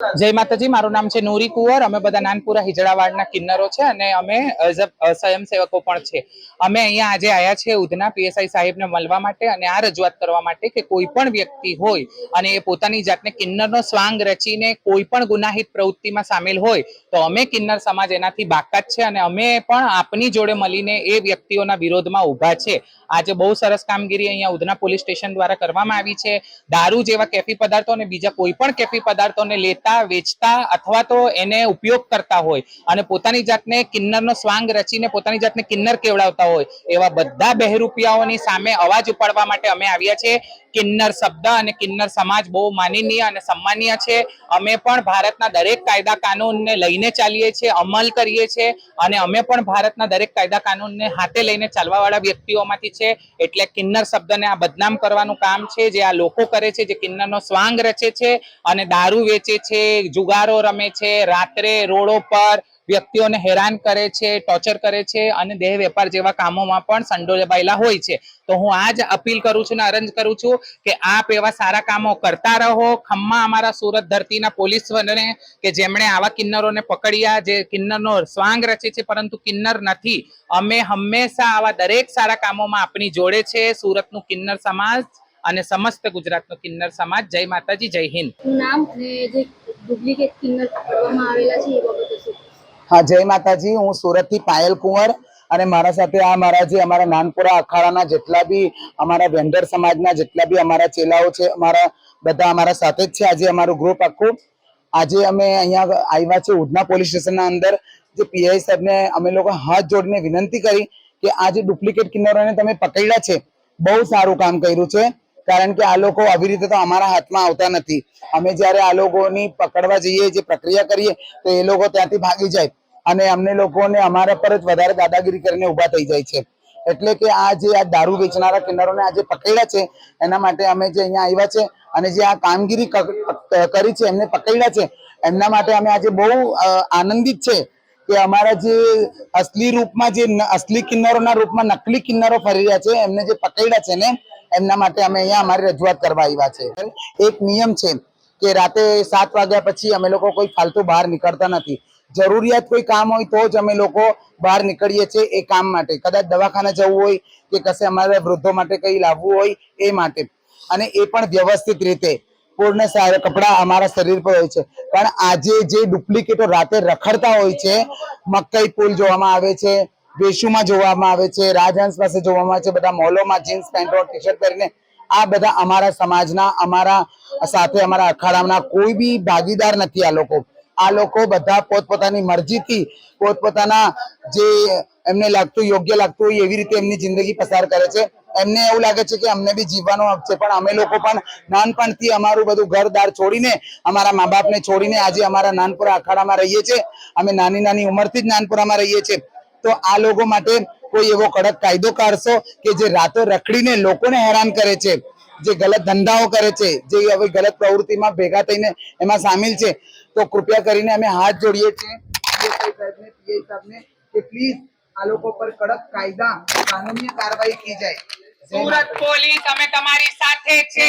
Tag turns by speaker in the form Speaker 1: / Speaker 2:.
Speaker 1: જય માતાજી, મારું નામ છે નૂરી કુંવર. અમે બધા નાનપુરા હિજડાવાડના કિન્નરો છે અને અમે સ્વયંસેવકો પણ છે. અમે અહીંયા આજે આવ્યા છે ઉધના પીએસઆઈ સાહેબને મળવા માટે અને આ રજૂઆત કરવા માટે કે કોઈ પણ વ્યક્તિ હોય અને એ પોતાની જાતને કિન્નરનો સ્વાંગ રચીને કોઈ પણ ગુનાહિત પ્રવૃત્તિમાં સામેલ હોય તો અમે કિન્નર સમાજ એનાથી બાકાત છે અને અમે પણ આપની જોડે મળીને એ વ્યક્તિઓના વિરોધમાં ઊભા છે. આજે બહુ સરસ કામગીરી અહીંયા ઉધના પોલીસ સ્ટેશન દ્વારા કરવામાં આવી છે. દારૂ જેવા કેફી પદાર્થો અને બીજા કોઈ પણ કેફી પદાર્થોને લેતા વેચતા અથવા તો એને ઉપયોગ કરતા હોય અને પોતાની જાતને કિન્નરનો સ્વાંગ રચીને પોતાની જાતને કિન્નર કેવડાવતા હોય એવા બધા બહેરૂપિયાઓની સામે અવાજ ઉપાડવા માટે અમે આવ્યા છે કિન્નર શબ્દ અને કિન્નર સમાજ બહુ માનનીય અને સન્માનીય છે. અમે પણ ભારતના દરેક કાયદા કાનૂનને લઈને ચાલીએ છીએ, અમલ કરીએ છીએ અને અમે પણ ભારતના દરેક કાયદા કાનૂનને હાથે લઈને ચાલવાવાળા વ્યક્તિઓમાંથી છે. એટલે કિન્નર શબ્દને આ બદનામ કરવાનું કામ છે, જે આ લોકો કરે છે, જે કિન્નરનો સ્વાંગ રચે છે અને દારૂ વેચે છે, જુગારો રમે છે, રાત્રે રોડો પર વ્યક્તિઓને હેરાન કરે છે ટોર્ચર કરે છે અને દેહ વેપાર જેવા કામોમાં પણ સંડોવાયેલા હોય છે. તો હું આ જ અપીલ કરું છું ને અરજ કરું છું કે આપ એવા સારા કામો કરતા રહો. ખમ્મા અમારા સુરત ધરતીના પોલીસ વનને કે જેમણે આવા કિન્નરોને પકડ્યા, જે કિન્નરનો સ્વાંગ રચે છે, પરંતુ કિન્નર નથી. અમે હંમેશા આવા દરેક સારા કામોમાં આપણી જોડે છે. સુરતનું કિન્નર સમાજ અને સમસ્ત ગુજરાતનો કિન્નર સમાજ. જય માતાજી, જય હિન્દ.
Speaker 2: નામ જે ડુપ્લિકેટ કિન્નર પકડવામાં આવેલા છે એ બાબતે
Speaker 3: હા, જય માતાજી, હું સુરતથી પાયલ કુંવર અને મારા સાથે આ મારા જે અમારા નાનપુરા અખાડાના જેટલા બી અમારા વેન્ડર સમાજના જેટલા બી અમારા ચેલાઓ છે, અમારા બધા અમારા સાથે જ છે. આજે અમારું ગ્રુપ આખું. આજે અમે અહીંયા આવ્યા છે ઉધના પોલીસ સ્ટેશનના અંદર. જે પીઆઈ સાહેબને અમે લોકો હાથ જોડીને વિનંતી કરી કે આ જે ડુપ્લિકેટ કિન્નરોને તમે પકડ્યા છે, બહુ સારું કામ કર્યું છે. કારણ કે આ લોકો આવી રીતે તો અમારા હાથમાં આવતા નથી. અમે જ્યારે આ લોકોની પકડવા જઈએ, જે પ્રક્રિયા કરીએ, તો એ લોકો ત્યાંથી ભાગી જાય. અને અમને લોકોને અમારા પર જ વધારે દાદાગીરી કરીને ઊભા થઈ જાય છે. એટલે કે આ જે આ દારૂ વેચનારા કિન્નરોને આજે પકડ્યા છે, એના માટે અમે જે અહીંયા આવ્યા છે, અને જે આ કામગીરી કરી છે, એમને પકડ્યા છે, એમના માટે અમે આજે બહુ આનંદિત છે કે અમારા જે અસલી રૂપમાં જે અસલી કિન્નરોના રૂપમાં નકલી કિન્નરો ફરી રહ્યા છે, એમને જે પકડ્યા છે ને એમના માટે અમે અહીંયા અમારી રજૂઆત કરવા આવ્યા છે. એક નિયમ છે કે રાતે સાત વાગ્યા પછી અમે લોકો કોઈ ફાલતુ બહાર નીકળતા નથી. જરૂરિયાત કોઈ કામ હોય તો જ અમે લોકો બહાર નીકળીએ છીએ એ કામ માટે. કદાચ દવાખાને જવું હોય કે કશે અમારે વૃદ્ધો માટે કંઈ લાવવું હોય એ માટે. અને એ પણ વ્યવસ્થિત રીતે. પૂર્ણ સારા કપડાં અમારા શરીર પર હોય છે. પણ આજે જે ડુપ્લિકેટો રાતે રખડતા હોય છે, મકઈ પુલ જોવામાં આવે છે વેશુમાં જોવામાં આવે છે, રાજહંસ પાસે જોવામાં આવે છે, બધા મોલોમાં જીન્સ પેન્ટો ટી શર્ટ પહેરીને આ બધા અમારા સમાજના, અમારા સાથે અમારા અખાડાના કોઈ બી ભાગીદાર નથી આ લોકો. આ લોકો બધા પોતપોતાની મરજીથી પોતપોતાના જે એમને લાગતું, યોગ્ય લાગતું હોય એવી રીતે એમની જિંદગી પસાર કરે છે. એમને એવું લાગે છે કે અમને બી જીવવાનો હક છે, પણ અમે લોકો પણ નાનપણથી અમારું બધું ઘરદાર છોડીને, અમારા મા બાપને છોડીને આજે અમારા નાનપુરા અખાડામાં રહીએ છીએ. અમે નાની નાની ઉંમરથી જ નાનપુરામાં રહીએ છીએ. તો આ લોકો માટે કોઈ એવો કડક કાયદો કાઢશો કે જે રાતો રખડીને લોકોને હેરાન કરે છે જે ગલત ધંધાઓ કરે છે જે હવે ગલત પ્રવૃત્તિમાં ભેગા થઈને એમાં સામેલ છે. તો કૃપયા કરીને અમે હાથ જોડીએ છીએ. સાહેબને, કે પ્લીઝ આ લોકો પર કડક કાયદા કાનૂની કાર્યવાહી થઈ જાય. જય
Speaker 1: સુરત પોલીસ અમે તમારી સાથે છે.